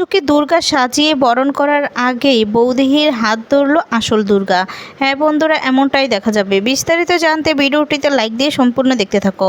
মঞ্জুকে দুর্গা সাজিয়ে বরণ করার আগেই বৌদিহির হাত ধরলো আসল দুর্গা। হ্যাঁ বন্ধুরা, এমনটাই দেখা যাবে। বিস্তারিত জানতে ভিডিওটিতে লাইক দিয়ে সম্পূর্ণ দেখতে থাকো।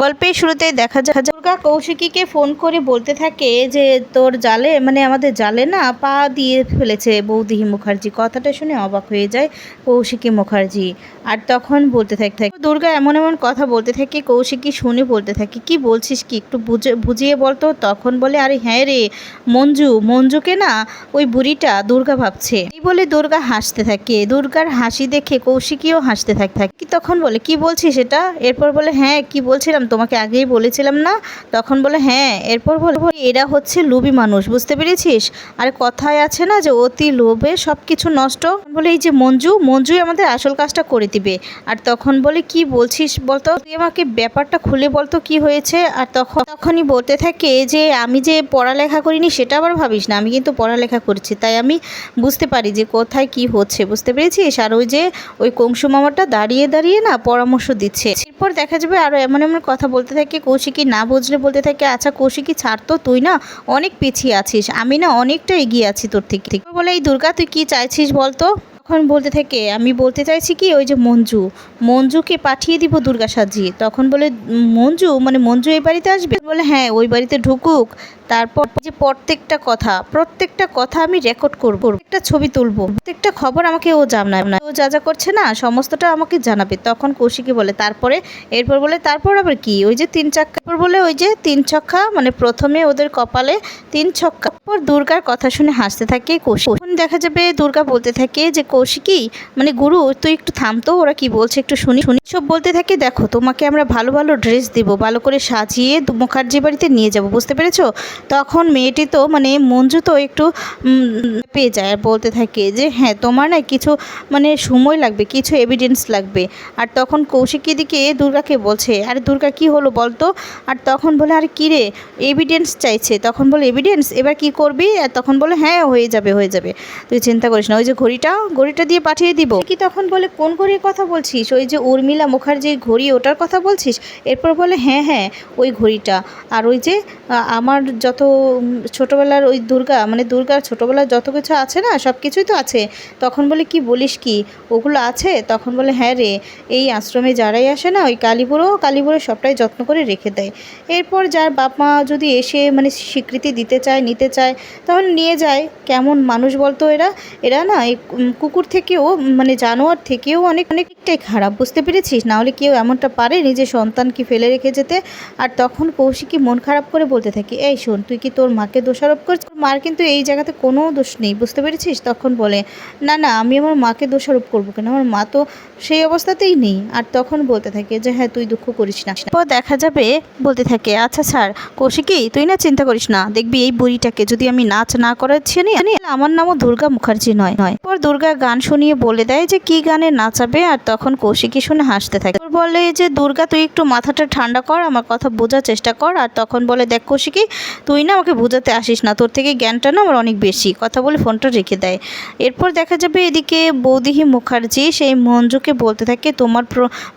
গল্পের শুরুতে দেখা যায় দুর্গা কৌশিকীকে ফোন করে বলতে থাকে যে, তোর জালে মানে আমাদের জালে না পা দিয়ে ফেলেছে বৌদিহি মুখার্জি। কথাটা শুনে অবাক হয়ে যায় কৌশিকী মুখার্জি। আর তখন বলতে থাকে দুর্গা এমন এমন কথা বলতে থাকে, কৌশিকী শুনে বলতে থাকে। কি বলছিস কি? একটু বুঝে, বুঝিয়ে বলতো তখন বলে, আরে হ্যাঁ রে, মঞ্জু, মঞ্জুকে না ওই বুড়িটা দুর্গা ভাবছে। এই বলে দুর্গা হাসতে থাকে। দুর্গার হাসি দেখে কৌশিকীও হাসতে থাকে থাকে। কি তখন বলে, কি বলছিস এটা? এরপর বলে হ্যাঁ কি বলছিলাম? তোমাকে আগেই বলেছিলাম না? তখন বলে হ্যাঁ। এরপর বলে এরা হচ্ছে লোভী মানুষ, বুঝতে পেরেছিস? আর কথায় আছে না যে, অতি লোভে সব কিছু নষ্ট? বলে, এই যে মঞ্জু, মঞ্জুই আমাদের আসল কাজটা করে দিবে। আর তখন বলে কি বলছিস বলতো? তুই আমাকে ব্যাপারটা খুলে বলতো কি হয়েছে? আর তখন, তখনই বলতে থাকে যে, আমি যে পড়ালেখা করিনি সেটা আবার ভাবিস না। আমি কিন্তু পড়ালেখা করছি, তাই আমি বুঝতে পারি যে কোথায় কি হচ্ছে, বুঝতে পেরেছিস? আর ওই যে, ওই কংসু মামাটা দাঁড়িয়ে দাঁড়িয়ে না পরামর্শ দিচ্ছে। এরপর দেখা যাবে আরও এমন এমন কথা বলতে থাকে, কৌশিকী না বুঝলে বলতে থাকে আচ্ছা কৌশিকী, ছাড় তো, তুই না অনেক পিছিয়ে আছিস। আমি না অনেকটা এগিয়ে আছি তোর থেকে। বলে, এই দুর্গা, তুই কি চাইছিস বলতো? তখন বলতে থাকে, আমি বলতে চাইছি কি, ওই যে মঞ্জু, মঞ্জুকে পাঠিয়ে দিব দুর্গা সাজিয়ে তখন বলে, মঞ্জু মানে মঞ্জু এই বাড়িতে আসবে? বলে হ্যাঁ ওই বাড়িতে ঢুকুক তারপর যে প্রত্যেকটা কথা প্রত্যেকটা কথা আমি রেকর্ড করব একটা ছবি তুলবো, প্রত্যেকটা খবর আমাকে ও জানাবে না। ও যা যা করছে না, সমস্তটা আমাকে জানাবে। তখন কৌশিকী বলে, তারপরে? এরপর বলে, তারপর আবার কি? ওই যে তিন চাক্কা বলে, ওই যে তিন ছক্কা মানে প্রথমে ওদের কপালে তিন ছক্কা পর দুর্গার কথা শুনে হাসতে থাকে কৌশিক। দেখা যাবে দুর্গা বলতে থাকে যে, কৌশিকী মানে গুরু, তুই একটু থামতো ওরা কি বলছে একটু শুনি শুনি। সব বলতে থাকে, দেখো, তোমাকে আমরা ভালো ভালো ড্রেস দিব, ভালো করে সাজিয়ে মুখার্জি বাড়িতে নিয়ে যাব, বুঝতে পেরেছ? তখন মেয়েটি তো মানে মঞ্জু তো একটু পেয়ে যায় আর বলতে থাকে যে হ্যাঁ তোমার না কিছু মানে সময় লাগবে, কিছু এভিডেন্স লাগবে। আর তখন কৌশিকী দিকে দুর্গাকে বলছে, আরে দুর্গা, কি হলো বলতো? আর তখন বলে, আর কী রে এভিডেন্স চাইছে। তখন বলে এভিডেন্স এবার কি করবি? আর তখন বলে হ্যাঁ হয়ে যাবে হয়ে যাবে। তুই চিন্তা করিস না, ওই যে ঘড়িটা ঘড়িটা দিয়ে পাঠিয়ে দিব। কি তখন বলে, কোন ঘড়ির কথা বলছিস? ওই যে উর্মিলা মুখার্জির ঘড়ি, ওটার কথা বলছিস? এরপর বলে হ্যাঁ হ্যাঁ ওই ঘড়িটা। আর ওই যে আমার যত ছোটোবেলার ওই দুর্গা মানে দুর্গার ছোটোবেলার যত কিছু আছে না, সব কিছুই তো আছে। তখন বলে, কি বলিস কি? ওগুলো আছে? তখন বলে হ্যাঁ রে, এই আশ্রমে যারাই আসে না, ওই কালীপুরও, কালীপুরো সবটাই যত্ন করে রেখে দেয়। এরপর যার বাপ মা যদি এসে মানে স্বীকৃতি দিতে চায়, নিতে চায় তাহলে নিয়ে যায়। কেমন মানুষ বলতো এরা? এরা না, এই কুকুর থেকেও মানে জানোয়ার থেকেও অনেক, অনেকটাই খারাপ, বুঝতে পেরেছিস? নাহলে কেউ এমনটা পারে? নিজের সন্তানকে ফেলে রেখে যেতে। আর তখন কৌশিকী মন খারাপ করে বলতে থাকে, এই শোন, তুই কি তোর মাকে দোষারোপ করছিস মার কিন্তু এই জায়গাতে কোনো দোষ নেই, বুঝতে পেরেছিস? তখন বলে, না না, আমি আমার মাকে দোষারোপ করব কেন? আমার মা তো সেই অবস্থাতেই নেই। আর তখন বলতে থাকে যে হ্যাঁ তুই দুঃখ করিস না। পর দেখা যাবে, বলতে থাকে আচ্ছা স্যার কৌশিকী, তুই না চিন্তা করিস না, দেখবি এই বুড়িটাকে যদি আমি নাচ না করাচ্ছি নি আমার নামও দুর্গা মুখার্জি নয়। নয় পর দুর্গা গান শুনিয়ে বলে দেয় যে, কি গানে নাচাবে? আর তখন কৌশিকী শুনে হাসতে থাকে। বলে যে, দুর্গা, তুই একটু মাথাটা ঠান্ডা কর, আমার কথা বোঝার চেষ্টা কর। আর তখন বলে, দেখ কৌশিকী, তুই না আমাকে বোঝাতে আসিস না। তোর থেকে জ্ঞানটা না আমার অনেক বেশি। কথা বলে ফোনটা রেখে দেয়। এরপর দেখা যাবে এদিকে বৌদিহি মুখার্জি সেই মঞ্জুকে বলতে থাকে, তোমার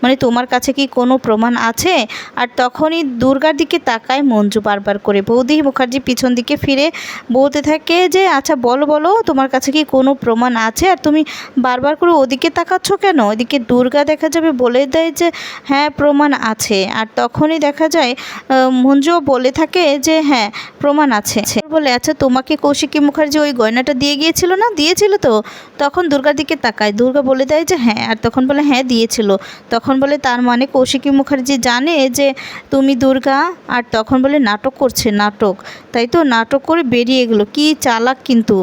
মানে তোমার কাছে কি কোনো প্রমাণ আছে? আর তখনই দুর্গার দিকে তাকায় মঞ্জু বারবার করে। বৌদিহি মুখার্জি পিছন দিকে ফিরে বলতে থাকে যে আচ্ছা বলো বলো, তোমার কাছে কি কোনো প্রমাণ আছে? আর তুমি বারবার করে ওদিকে তাকাচ্ছ কেন? ওদিকে দুর্গা দেখা যাবে বলে দেয় যে হ্যাঁ প্রমাণ আছে। আর তখনই দেখা যায় মঞ্জুও বলে থাকে যে হ্যাঁ প্রমাণ আছে। বলে আচ্ছা তোমাকে কৌশিকী মুখার্জি ওই গয়নাটা দিয়ে গিয়েছিল না? দিয়েছিল তো। তখন দুর্গার দিকে তাকায়। দুর্গা বলে দেয় যে হ্যাঁ। আর তখন বলে হ্যাঁ দিয়েছিল। তখন বলে, তার মানে কৌশিকী মুখার্জি জানে যে, তুমি দুর্গা? আর তখন বলে, নাটক করছে, নাটক। তাই তো, নাটক করে বেরিয়ে গেলো। কি চালাক কিন্তু।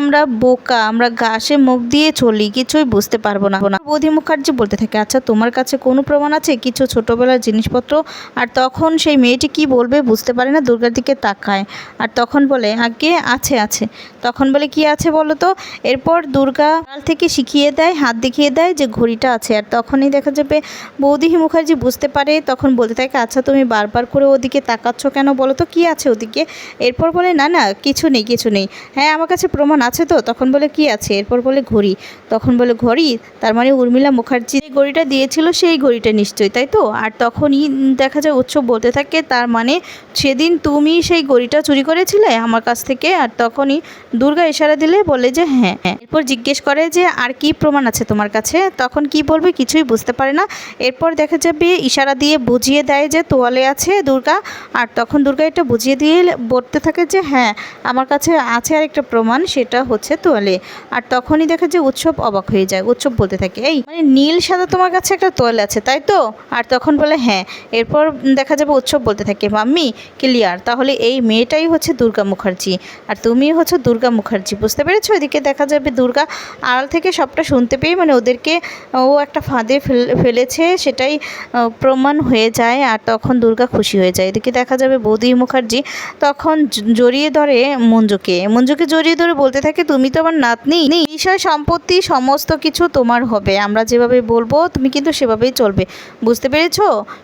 আমরা বোকা, আমরা ঘাসে মুখ দিয়ে চলি, কিছুই বুঝতে পারব না। বোধি মুখার্জি বলতে থাকে আচ্ছা তোমার কাছে কোনো প্রমাণ আছে, কিছু ছোটোবেলার জিনিসপত্র। আর তখন সেই মেয়েটি কি বলবে বুঝতে পারে না, দুর্গার দিকে তাকায়। আর তখন বলে আগে আছে আছে। তখন বলে, কি আছে বলো তো? এরপর দুর্গা কাল থেকে শিখিয়ে দেয়, হাত দেখিয়ে দেয় যে ঘড়িটা আছে। আর তখনই দেখা যাবে বৌদিহি মুখার্জি বুঝতে পারে, তখন বলতে থাকে আচ্ছা তুমি বারবার করে ওদিকে তাকাচ্ছ কেন বলো তো? কী আছে ওদিকে? এরপর বলে, না না, কিছু নেই কিছু নেই। হ্যাঁ আমার কাছে প্রমাণ আছে তো? তখন বলে, কি আছে? এরপর বলে, ঘড়ি। তখন বলে, ঘড়ি? তার মানে উর্মিলা মুখার্জি ঘড়িটা দিয়েছিল, সেই ঘড়িটা নিশ্চয়ই, তাই তো? আর তখনই দেখা যায় উৎসব বলতে থাকে, তার মানে সেদিন তুমি সেই সেই গড়িটা চুরি করেছিলে আমার কাছ থেকে? আর তখনই দুর্গা ইশারা দিলে বলে যে হ্যাঁ। এরপর জিজ্ঞেস করে যে আর কি প্রমাণ আছে তোমার কাছে? তখন কি বলবে কিছুই বুঝতে পারে না। এরপর দেখা যাবে ইশারা দিয়ে বুঝিয়ে দেয় যে তোয়ালে আছে দুর্গা। আর তখন দুর্গা এটা বুঝিয়ে দিয়ে বলতে থাকে যে হ্যাঁ আমার কাছে আছে আর একটা প্রমাণ, সেটা হচ্ছে তোয়ালে। আর তখনই দেখা যে উৎসব অবাক হয়ে যায়, উৎসব বলতে থাকে। এই মানে নীল সাদা তোমার কাছে একটা তোয়ালে আছে, তাই তো? আর তখন বলে হ্যাঁ। এরপর দেখা যাবে উৎসব বলতে থাকে, মাম্মি, ক্লিয়ার, তাহলে এই মেয়েটাই হচ্ছে দুর্গা মুখার্জি, আর তুমি হচ্ছে দুর্গা মুখার্জি। বুঝতে পেরেছ? এদিকে দেখা যাবে দুর্গা আড়াল থেকে সবটা শুনতে পেয়ে মানে ওদেরকে ও একটা ফাঁদে ফেল- ফেলেছে, সেটাই প্রমাণ হয়ে যায়, আর তখন দুর্গা খুশি হয়ে যায়। এদিকে দেখা যাবে বৌদি মুখার্জি তখন জড়িয়ে ধরে মঞ্জুকে। মঞ্জুকে জড়িয়ে ধরে বলতে থাকে, তুমি তো আমার নাতনি বিষয় সম্পত্তি, সমস্ত কিছু তোমার হবে। আমরা যেভাবে বলব, তুমি কিন্তু সেভাবেই চলবে। বুঝতে পেরেছ?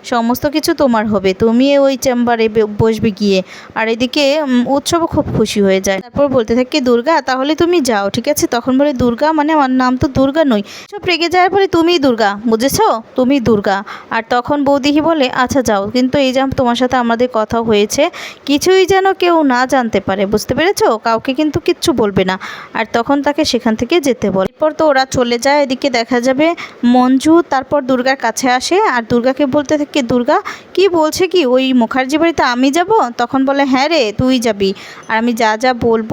সমস্ত কিছু তোমার হবে। তুমি ওই চেম্বারে বসবে গিয়ে। আর এদিকে উৎসবও খুব খুশি হয়ে যায়। তারপর বলতে থাকে, দুর্গা, তাহলে তুমি যাও, ঠিক আছে? তখন বলে, দুর্গা মানে আমার নাম তো দুর্গা নই সব রেগে যাওয়ার পরে, তুমিই দুর্গা, বুঝেছ? তুমি দুর্গা। আর তখন বৌদিহি বলে আচ্ছা যাও। কিন্তু এই যে তোমার সাথে আমাদের কথা হয়েছে। কিছুই যেন কেউ না জানতে পারে, বুঝতে পেরেছ? কাউকে কিন্তু কিচ্ছু বলবে না। আর তখন তাকে সেখান থেকে যেতে বলে। এরপর তো ওরা চলে যায়। এদিকে দেখা যাবে মঞ্জু, তারপর দুর্গার কাছে আসে আর দুর্গাকে বলতে থাকে দুর্গা কি বলছে কি, ওই মুখার্জি বাড়িতে আমি যাব? তখন বলে হ্যাঁ রে, তুই যাবি। আর আমি যা যা বলব,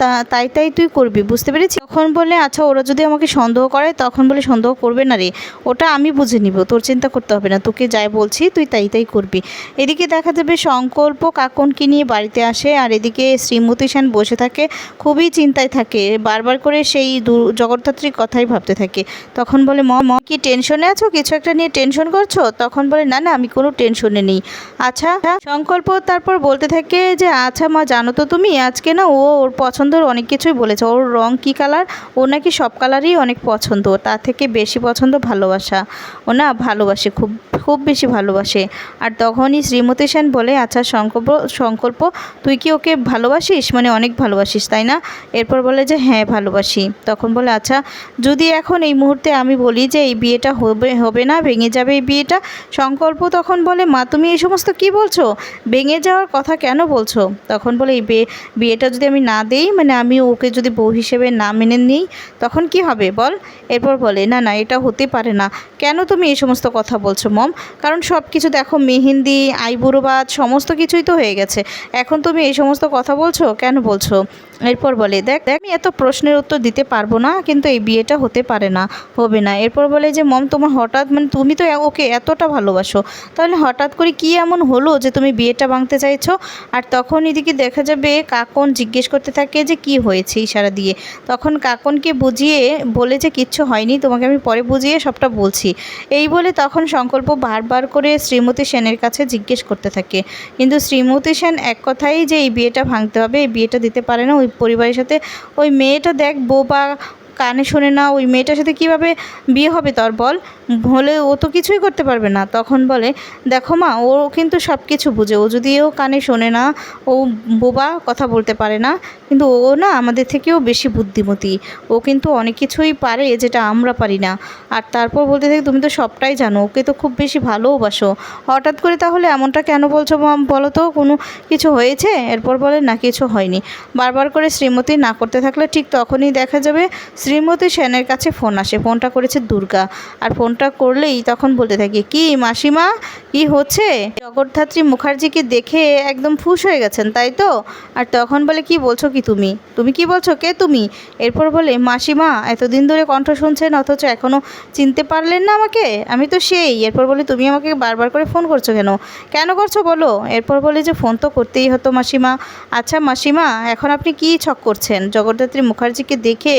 তা, তাই তাই তুই করবি, বুঝতে পেরেছি তখন বলে আচ্ছা ওরা যদি আমাকে সন্দেহ করে, তখন বলে, সন্দেহ করবে না রে, ওটা আমি বুঝে নিব, তোর চিন্তা করতে হবে না, তোকে যাই বলছি, তুই তাই তাই করবি। এদিকে দেখা যাবে সংকল্প কাকনকে নিয়ে বাড়িতে আসে, আর এদিকে শ্রীমতী সেন বসে থাকে, খুবই চিন্তায় থাকে, বারবার করে সেই জগদ্ধাত্রীর কথাই ভাবতে থাকে। তখন বলে ম কি টেনশনে আছো? কিছু একটা নিয়ে টেনশন করছ? তখন বলে, না না, আমি কোনো টেনশনে নেই। আচ্ছা সংকল্প তারপর বলতে থাকে যে আচ্ছা মা, জানো তো তুমি, আজকে না ও ওর পছন্দের অনেক কিছুই বলেছে। ওর রং কী কালার? ও নাকি সব কালারই অনেক পছন্দ। তার থেকে বেশি পছন্দ ভালোবাসা। ও না ভালোবাসে, খুব খুব বেশি ভালোবাসে। আর তখনই শ্রীমতী সেন বলে আচ্ছা সংকল্প সংকল্প, তুই কি ওকে ভালোবাসিস? মানে অনেক ভালোবাসিস, তাই না? এরপর বলে যে হ্যাঁ ভালোবাসি। তখন বলে আচ্ছা যদি এখন এই মুহূর্তে আমি বলি যে, এই বিয়েটা হবে হবে না, ভেঙে যাবে এই বিয়েটা? সংকল্প তখন বলে মা, তুমি এই সমস্ত কি বলছো? ভেঙে যাওয়ার কথা কেন বলছো? তখন বলে, এই বিয়ে বিয়েটা যদি আমি না দেই মানে আমি ওকে যদি বউ হিসেবে না মেনে নিই, তখন কি হবে বল? এরপর বলে, না না, এটা হতে পারে না। কেন তুমি এই সমস্ত কথা বলছো মম? কারণ সব কিছু দেখো, মেহেন্দি আইবুড়োবাদ সমস্ত কিছুই তো হয়ে গেছে। এখন তুমি এই সমস্ত কথা বলছো? কেন বলছো? এরপর বলে, দেখ দেখ আমি এত প্রশ্নের উত্তর দিতে পারব না, কিন্তু এই বিয়েটা হতে পারে না, হবে না। এরপর বলে যে, মম, তোমার হঠাৎ মানে তুমি তো ওকে এতটা ভালোবাসো, তাহলে হঠাৎ করে কি এমন হলো যে তুমি বিয়েটা ভাঙতে চাইছো? আর তখন এদিকে দেখা যাবে কাকন জিজ্ঞেস করতে থাকে যে, কি হয়েছে ইশারা দিয়ে? তখন কাকনকে বুঝিয়ে বলে যে, কিচ্ছু হয়নি, তোমাকে আমি পরে বুঝিয়ে সবটা বলছি। এই বলে তখন সংকল্প বারবার করে শ্রীমতী সেনের কাছে জিজ্ঞেস করতে থাকে। কিন্তু শ্রীমতী সেন এক কথাই যে, এই বিয়েটা ভাঙতে হবে, এই বিয়েটা দিতে পারে না, ওই পরিবারের সাথে ওই মেয়েটা দেখ বোবা কানে শোনে না, ওই মেয়েটার সাথে কীভাবে বিয়ে হবে তোর বল? হলে ও তো কিছুই করতে পারবে না। তখন বলে, দেখো মা, ও কিন্তু সব কিছু বুঝে। ও যদি ও কানে শোনে না, ও বোবা কথা বলতে পারে না। কিন্তু ও না আমাদের থেকেও বেশি বুদ্ধিমতী। ও কিন্তু অনেক কিছুই পারে যেটা আমরা পারি না। আর তারপর বলতে থাকি, তুমি তো সবটাই জানো। ওকে তো খুব বেশি ভালোবাসো। হঠাৎ করে তাহলে এমনটা কেন বলছো বলো তো? কোনো কিছু হয়েছে? এরপর বলে, না, কিছু হয়নি। বারবার করে শ্রীমতী না করতে থাকলে ঠিক তখনই দেখা যাবে শ্রীমতী সেনের কাছে ফোন আসে। ফোনটা করেছে দুর্গা। আর ফোনটা করলেই তখন বলতে থাকে, কি মাসিমা? কি হচ্ছে? জগদ্ধাত্রী মুখার্জিকে দেখে একদম ফুস হয়ে গেছেন, তাই তো? আর তখন বলে, কি বলছো কি তুমি? তুমি কি বলছো? কে তুমি? এরপর বলে, মাসিমা, এতদিন ধরে কণ্ঠ শুনছেন, অথচ এখনও চিনতে পারলেন না আমাকে? আমি তো সেই। এরপর বলে, তুমি আমাকে বারবার করে ফোন করছ কেন? কেন করছ বলো? এরপর বলে যে, ফোন তো করতেই হতো মাসিমা। আচ্ছা মাসিমা, এখন আপনি কি ছক করছেন? জগদ্ধাত্রী মুখার্জিকে দেখে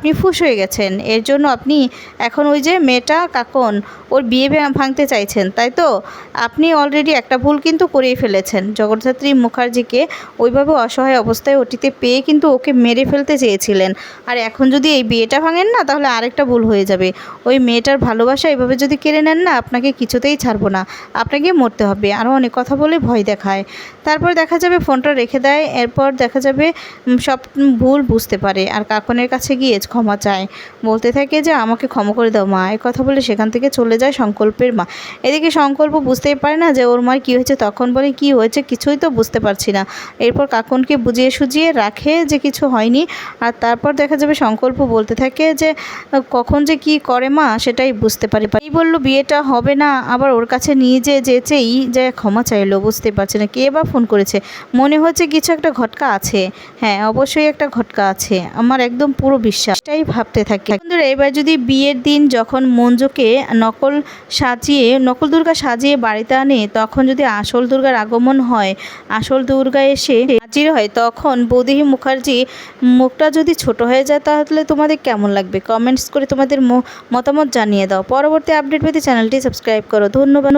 আপনি ফুস হয়ে গেছেন। এর জন্য আপনি এখন ওই যে মেয়েটা কাকন, ওর বিয়ে ভাঙতে চাইছেন, তাই তো? আপনি অলরেডি একটা ভুল কিন্তু করেই ফেলেছেন। জগদ্ধাত্রী মুখার্জিকে ওইভাবে অসহায় অবস্থায় ওটিতে পেয়ে কিন্তু ওকে মেরে ফেলতে চেয়েছিলেন। আর এখন যদি এই বিয়েটা ভাঙেন না, তাহলে আরেকটা ভুল হয়ে যাবে। ওই মেয়েটার ভালোবাসা এভাবে যদি কেড়ে নেন না, আপনাকে কিছুতেই ছাড়বো না। আপনাকে মরতে হবে, আরও অনেক কথা বলে ভয় দেখায়। তারপর দেখা যাবে ফোনটা রেখে দেয়, এরপর দেখা যাবে সব ভুল বুঝতে পারে। আর কাকনের কাছে গিয়ে ক্ষমা চায়। বলতে থাকে যে, আমাকে ক্ষমা করে দাও, মা। এই কথা বলে সেখান থেকে চলে যায় সংকল্পের মা। এদিকে সংকল্প বুঝতেই পারে না যে, ওর মার কী হয়েছে, তখন বলে, কি হয়েছে? কিছুই তো বুঝতে পারছি না। এরপর কাকুনকে বুঝিয়ে সুজিয়ে রাখে যে, কিছু হয়নি। আর তারপর দেখা যাবে সংকল্প বলতে থাকে যে, কখন যে কি করে মা, সেটাই বুঝতে পারি। এই বলল, বিয়েটা হবে না। আবার ওর কাছে নিয়ে যে যেচেই যে, ক্ষমা চাইলো বুঝতে পারছে না, কে বা ফোন করেছে? মনে হচ্ছে কিছু একটা ঘটকা আছে। হ্যাঁ অবশ্যই একটা ঘটকা আছে। আমার একদম পুরো বিশ্বাস। এটাই ভাবতে থাকে। বন্ধুরা, এবার যদি বিয়ের দিন যখন মঞ্জুকে নকল সাজিয়ে, নকল দুর্গা সাজিয়ে বাড়িতে আনে, তখন যদি আসল দুর্গার আগমন হয়, আসল দুর্গা এসে হাজির হয়, তখন বৌদিহী মুখার্জি মুখটা যদি ছোট হয়ে যায়, তাহলে তোমাদের কেমন লাগবে? কমেন্টস করে তোমাদের মতামত জানিয়ে দাও। পরবর্তী আপডেট পেতে চ্যানেলটি সাবস্ক্রাইব করো। ধন্যবাদ।